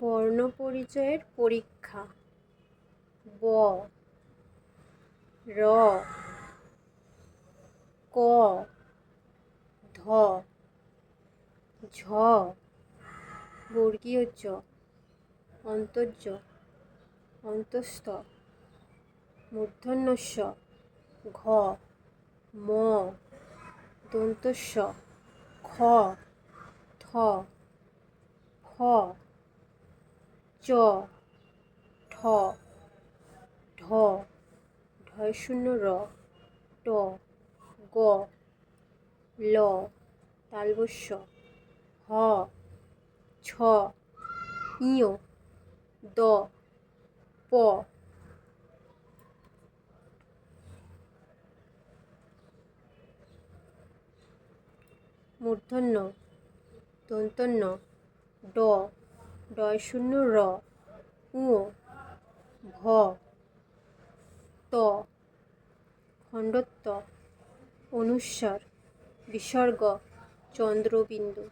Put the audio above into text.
বর্ণপরিচয়ের পরীক্ষা। ব, র, ক, ধ, ঝ, বর্গীয় জ অন্তর্জ অন্তস্থ মূর্ধন্যস্ব ঘ, ম দন্তস্ব খ, থ, ফ চ, ঠ। ঢ, ঢয় শূন্য র, ট, গ, ল তালবস্য হ, ছ ইয় দ, প। মূর্ধন্য, দন্তন্য, ড। ডয় শূন্য র উ ভ ত। খণ্ডত্ব। অনুস্বার। বিসর্গ। চন্দ্রবিন্দু।